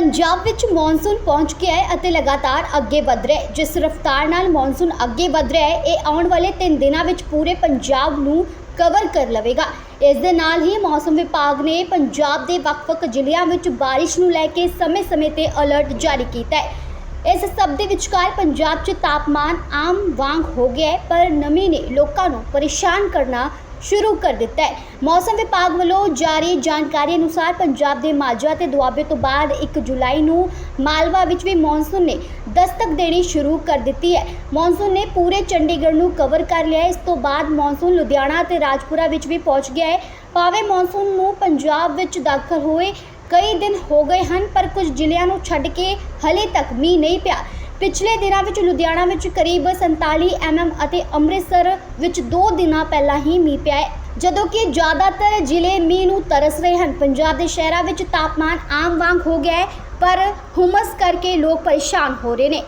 ਪੰਜਾਬ ਵਿੱਚ ਮੌਨਸੂਨ ਪਹੁੰਚ ਗਿਆ ਹੈ ਅਤੇ ਲਗਾਤਾਰ ਅੱਗੇ ਵਧ ਰਿਹਾ ਹੈ। ਜਿਸ ਰਫ਼ਤਾਰ ਨਾਲ ਮੌਨਸੂਨ ਅੱਗੇ ਵਧ ਰਿਹਾ ਹੈ, ਇਹ ਆਉਣ ਵਾਲੇ 3 ਦਿਨਾਂ ਵਿੱਚ ਪੂਰੇ ਪੰਜਾਬ ਨੂੰ ਕਵਰ ਕਰ ਲਵੇਗਾ। ਇਸ ਦੇ ਨਾਲ ਹੀ ਮੌਸਮ ਵਿਭਾਗ ਨੇ ਪੰਜਾਬ ਦੇ ਵੱਖ-ਵੱਖ ਜ਼ਿਲ੍ਹਿਆਂ ਵਿੱਚ ਬਾਰਿਸ਼ ਨੂੰ ਲੈ ਕੇ ਸਮੇਂ-ਸਮੇਂ ਤੇ ਅਲਰਟ ਜਾਰੀ ਕੀਤਾ ਹੈ। ਇਸ ਸਭ ਦੇ ਵਿਚਕਾਰ ਪੰਜਾਬ 'ਚ ਤਾਪਮਾਨ ਆਮ ਵਾਂਗ ਹੋ ਗਿਆ ਹੈ, ਪਰ ਨਮੀ ਨੇ ਲੋਕਾਂ ਨੂੰ ਪਰੇਸ਼ਾਨ ਕਰਨਾ ਸ਼ੁਰੂ ਕਰ ਦਿੱਤਾ ਹੈ। ਮੌਸਮ ਵਿਭਾਗ ਵੱਲੋਂ ਜਾਰੀ ਜਾਣਕਾਰੀ ਅਨੁਸਾਰ ਪੰਜਾਬ ਦੇ ਮਾਝਾ ਤੇ ਦੁਆਬੇ ਤੋਂ ਬਾਅਦ 1 ਜੁਲਾਈ ਨੂੰ ਮਾਲਵਾ ਵਿੱਚ ਵੀ ਮੌਨਸੂਨ ਨੇ ਦਸਤਕ ਦੇਣੀ ਸ਼ੁਰੂ ਕਰ ਦਿੱਤੀ ਹੈ। ਮੌਨਸੂਨ ਨੇ ਪੂਰੇ ਚੰਡੀਗੜ੍ਹ ਨੂੰ ਕਵਰ ਕਰ ਲਿਆ ਹੈ। ਇਸ ਤੋਂ ਬਾਅਦ ਮੌਨਸੂਨ ਲੁਧਿਆਣਾ ਤੇ ਰਾਜਪੁਰਾ ਵਿੱਚ ਵੀ ਪਹੁੰਚ ਗਿਆ ਹੈ। ਭਾਵੇਂ ਮੌਨਸੂਨ ਨੂੰ ਪੰਜਾਬ ਵਿੱਚ ਦਾਖਲ ਹੋਏ ਕਈ ਦਿਨ ਹੋ ਗਏ ਹਨ, ਪਰ ਕੁਝ ਜ਼ਿਲ੍ਹਿਆਂ ਨੂੰ ਛੱਡ ਕੇ ਹਲੇ ਤੱਕ ਮੀਂਹ ਨਹੀਂ ਪਿਆ। ਪਿਛਲੇ ਦਿਨਾਂ ਵਿੱਚ ਲੁਧਿਆਣਾ ਵਿੱਚ ਕਰੀਬ 47 ਐਮਐਮ ਅਤੇ ਅੰਮ੍ਰਿਤਸਰ ਵਿੱਚ 2 ਦਿਨਾਂ ਪਹਿਲਾਂ ਹੀ ਮੀਂਹ ਪਿਆ ਹੈ। ਜਦੋਂ ਕਿ ਜ਼ਿਆਦਾਤਰ ਜ਼ਿਲ੍ਹੇ ਮੀਂਹ ਨੂੰ ਤਰਸ ਰਹੇ ਹਨ। ਪੰਜਾਬ ਦੇ ਸ਼ਹਿਰਾਂ ਵਿੱਚ ਤਾਪਮਾਨ ਆਮ ਵਾਂਗ ਹੋ ਗਿਆ ਹੈ, ਪਰ ਹੁਮਸ ਕਰਕੇ ਲੋਕ ਪਰੇਸ਼ਾਨ ਹੋ ਰਹੇ ਨੇ।